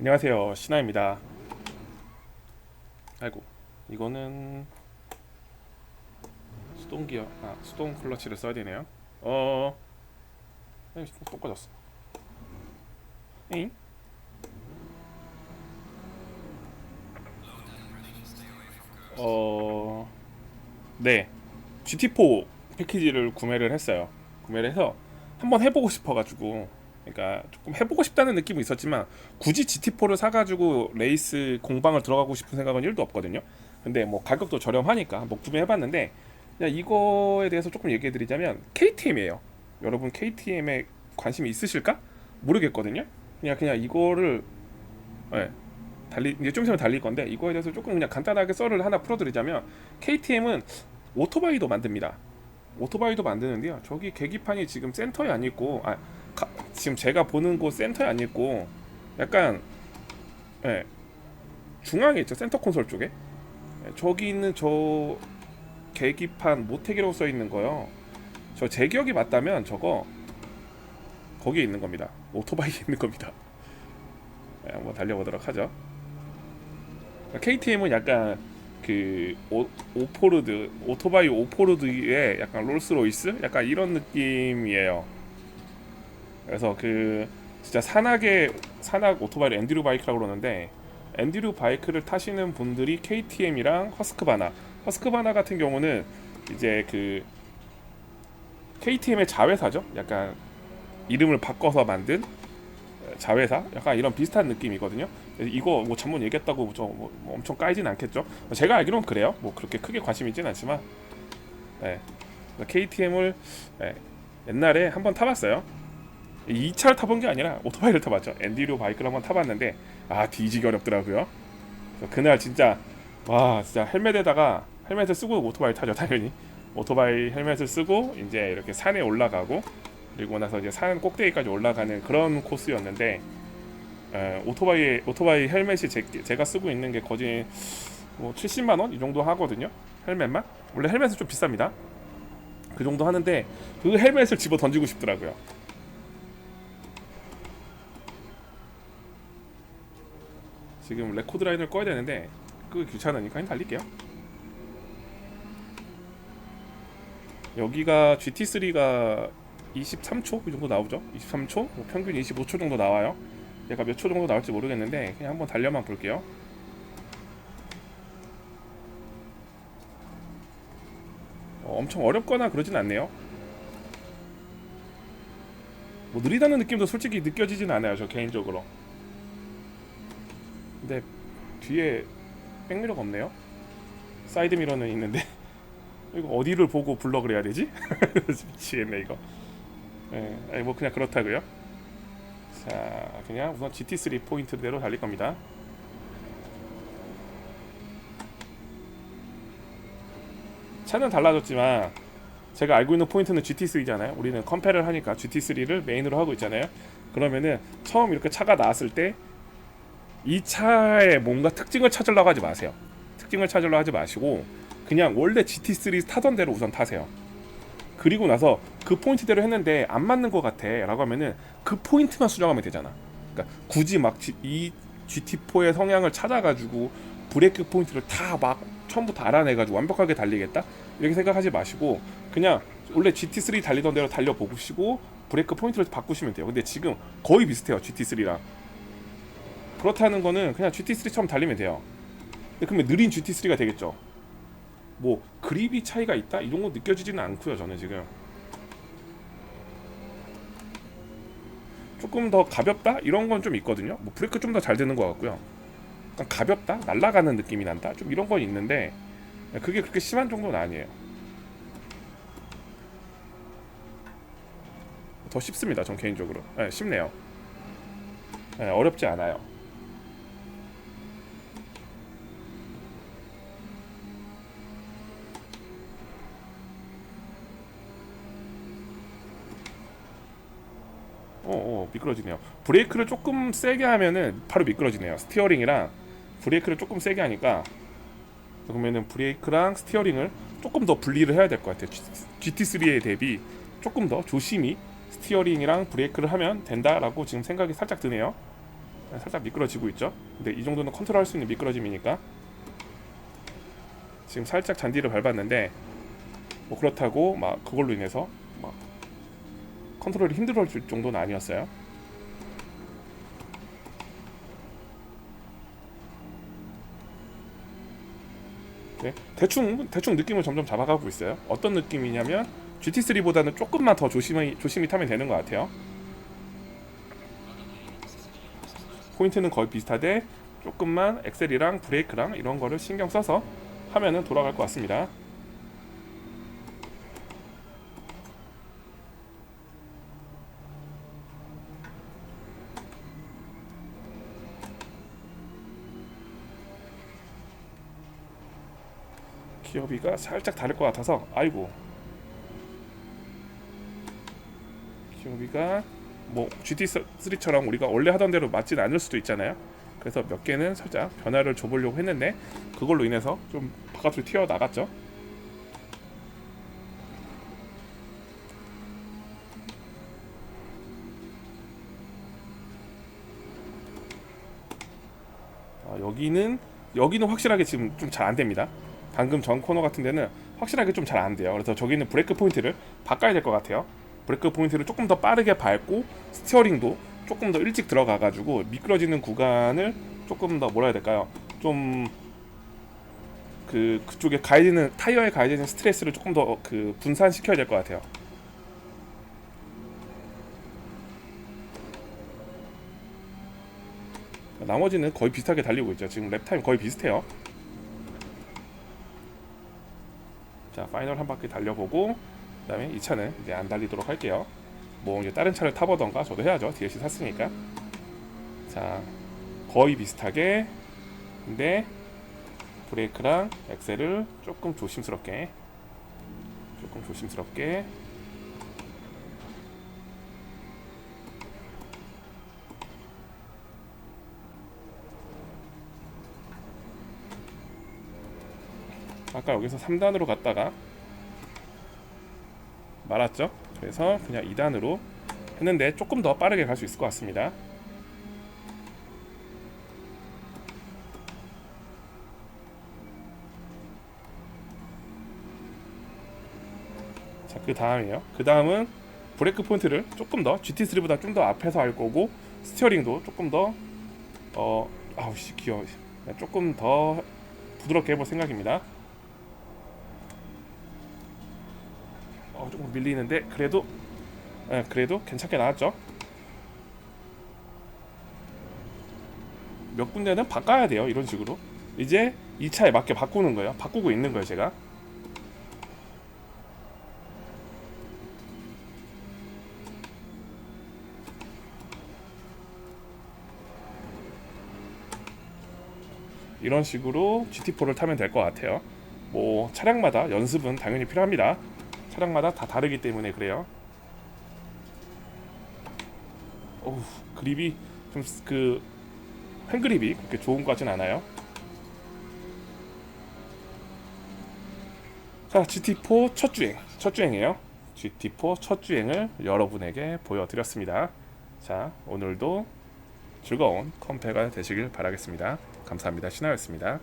안녕하세요. 신하입니다. 아이고 이거는 수동 기어 아 수동 클러치를 써야 되네요. 어 에이 또 꺼졌어. 에잉? 어네. GT4 패키지를 구매를 했어요. 구매를 해서 한번 해보고 싶어가지고 그러니까 조금 해보고 싶다는 느낌은 있었지만 굳이 GT4를 사가지고 레이스 공방을 들어가고 싶은 생각은 1도 없거든요. 근데 뭐 가격도 저렴하니까 뭐 구매해봤는데 그냥 이거에 대해서 조금 얘기해드리자면 KTM이에요. 여러분 KTM에 관심이 있으실까? 모르겠거든요. 그냥 그냥 이거를 네, 달리 이제 좀 있으면 달릴 건데 이거에 대해서 조금 그냥 간단하게 썰을 하나 풀어드리자면 KTM은 오토바이도 만듭니다. 오토바이도 만드는데요. 저기 계기판이 지금 센터에 안 있고 아 가, 지금 제가 보는 곳 센터에 안 있고 약간 예 중앙에 있죠 센터 콘솔 쪽에 예, 저기 있는 저 계기판 모택이라고 써 있는 거요. 저 제 기억이 맞다면 저거 거기에 있는 겁니다. 오토바이에 있는 겁니다. 예, 한번 달려보도록 하죠. KTM은 약간 그 오, 오포르드 오토바이 오포르드의 약간 롤스로이스 약간 이런 느낌이에요. 그래서 그 진짜 산악의 산악 오토바이를 엔듀로 바이크라고 그러는데 엔듀로 바이크를 타시는 분들이 KTM이랑 허스크바나 허스크바나 같은 경우는 이제 그 KTM의 자회사죠. 약간 이름을 바꿔서 만든 자회사 약간 이런 비슷한 느낌이거든요. 이거 뭐 전문 얘기했다고 저뭐 뭐 엄청 까이진 않겠죠. 제가 알기로는 그래요. 뭐 그렇게 크게 관심 있진 않지만 네. KTM을 네. 옛날에 한번 타봤어요. 2차를 타본 게 아니라 오토바이를 타봤죠. 엔디로 바이크를 한번 타봤는데 아 뒤지기 어렵더라고요. 그날 진짜 와 진짜 헬멧에다가 헬멧을 쓰고 오토바이 타죠 당연히. 오토바이 헬멧을 쓰고 이제 이렇게 산에 올라가고 그리고 나서 이제 산 꼭대기까지 올라가는 그런 코스였는데 에, 오토바이 오토바이 헬멧이 제, 제가 쓰고 있는 게 거진 뭐 70만 원? 이 정도 하거든요 헬멧만? 원래 헬멧은 좀 비쌉니다. 그 정도 하는데 그 헬멧을 집어 던지고 싶더라고요 지금 레코드 라인을 꺼야 되는데 그 귀찮으니까 그냥 달릴게요. 여기가 GT3가 23초 그 정도 나오죠. 23초, 뭐 평균 25초 정도 나와요. 얘가 몇 초 정도 나올지 모르겠는데 그냥 한번 달려만 볼게요. 어, 엄청 어렵거나 그러진 않네요. 뭐 느리다는 느낌도 솔직히 느껴지진 않아요. 저 개인적으로. 근데 뒤에 백미러가 없네요. 사이드 미러는 있는데 이거 어디를 보고 블럭을 해야 되지? 미치겠네 이거. 예, 뭐 그냥 그렇다고요. 자, 그냥 우선 GT3 포인트대로 달릴 겁니다. 차는 달라졌지만 제가 알고 있는 포인트는 GT3잖아요. 우리는 컴페를 하니까 GT3를 메인으로 하고 있잖아요. 그러면은 처음 이렇게 차가 나왔을 때 이 차의 뭔가 특징을 찾으려고 하지 마세요. 특징을 찾으려고 하지 마시고 그냥 원래 GT3 타던 대로 우선 타세요. 그리고 나서 그 포인트대로 했는데 안 맞는 것 같아라고 하면은 그 포인트만 수정하면 되잖아. 그러니까 굳이 막 이 GT4의 성향을 찾아가지고 브레이크 포인트를 다 막 처음부터 알아내가지고 완벽하게 달리겠다 이렇게 생각하지 마시고 그냥 원래 GT3 달리던 대로 달려 보시고 브레이크 포인트를 바꾸시면 돼요. 근데 지금 거의 비슷해요 GT3랑. 그렇다는 거는 그냥 GT3처럼 달리면 돼요. 그러면 느린 GT3가 되겠죠. 뭐 그립이 차이가 있다 이런 거 느껴지지는 않고요. 저는 지금 조금 더 가볍다 이런 건 좀 있거든요. 뭐 브레이크 좀 더 잘 되는 것 같고요. 약간 가볍다 날아가는 느낌이 난다 좀 이런 건 있는데 그게 그렇게 심한 정도는 아니에요. 더 쉽습니다. 전 개인적으로 네, 쉽네요. 네, 어렵지 않아요. 어, 어, 미끄러지네요. 브레이크를 조금 세게 하면은 바로 미끄러지네요. 스티어링이랑 브레이크를 조금 세게 하니까 그러면은 브레이크랑 스티어링을 조금 더 분리를 해야 될 것 같아요. GT3에 대비 조금 더 조심히 스티어링이랑 브레이크를 하면 된다라고 지금 생각이 살짝 드네요. 살짝 미끄러지고 있죠. 근데 이 정도는 컨트롤할 수 있는 미끄러짐이니까 지금 살짝 잔디를 밟았는데 뭐 그렇다고 막 그걸로 인해서 막 컨트롤이 힘들어질 정도는 아니었어요. 네, 대충 대충 느낌을 점점 잡아가고 있어요. 어떤 느낌이냐면 GT3보다는 조금만 더 조심히 조심히 타면 되는 것 같아요. 포인트는 거의 비슷하되 조금만 엑셀이랑 브레이크랑 이런 거를 신경 써서 하면은 돌아갈 것 같습니다. 기어비가 살짝 다를 것 같아서 아이고 기어비가 뭐 GT3처럼 우리가 원래 하던 대로 맞진 않을 수도 있잖아요. 그래서 몇 개는 살짝 변화를 줘보려고 했는데 그걸로 인해서 좀 바깥으로 튀어 나갔죠. 아, 여기는 여기는 확실하게 지금 좀 잘 안 됩니다. 방금 전 코너 같은 데는 확실하게 좀 잘 안 돼요. 그래서 저기는 브레이크 포인트를 바꿔야 될 것 같아요. 브레이크 포인트를 조금 더 빠르게 밟고 스티어링도 조금 더 일찍 들어가 가지고 미끄러지는 구간을 조금 더 뭐라 해야 될까요? 좀 그 그쪽에 가야 되는 타이어에 가야 되는 스트레스를 조금 더 그 분산시켜야 될 것 같아요. 나머지는 거의 비슷하게 달리고 있죠. 지금 랩 타임 거의 비슷해요. 자, 파이널 한 바퀴 달려보고 그 다음에 이 차는 이제 안 달리도록 할게요. 뭐 이제 다른 차를 타보던가 저도 해야죠. DLC 샀으니까. 자, 거의 비슷하게. 근데 브레이크랑 엑셀을 조금 조심스럽게 조금 조심스럽게 아까 여기서 3단으로 갔다가 말았죠. 그래서 그냥 2단으로 했는데 조금 더 빠르게 갈 수 있을 것 같습니다. 자, 그 다음이에요. 그 다음은 브레이크 포인트를 조금 더 GT3보다 좀 더 앞에서 할 거고 스티어링도 조금 더 어, 아우 씨 귀여워. 조금 더 부드럽게 해볼 생각입니다. 어, 조금 밀리는데 그래도 예, 그래도 괜찮게 나왔죠. 몇 군데는 바꿔야 돼요. 이런 식으로 이제 이 차에 맞게 바꾸는 거예요. 바꾸고 있는 거예요, 제가. 이런 식으로 GT4를 타면 될 것 같아요. 뭐 차량마다 연습은 당연히 필요합니다. 차량마다 다 다르기 때문에 그래요. 어우, 그립이 좀그 핸그립이 그렇게 좋은 것 같진 않아요. 자, GT4 첫 주행, 첫 주행이에요. GT4 첫 주행을 여러분에게 보여드렸습니다. 자, 오늘도 즐거운 컴패가 되시길 바라겠습니다. 감사합니다. 신하였습니다.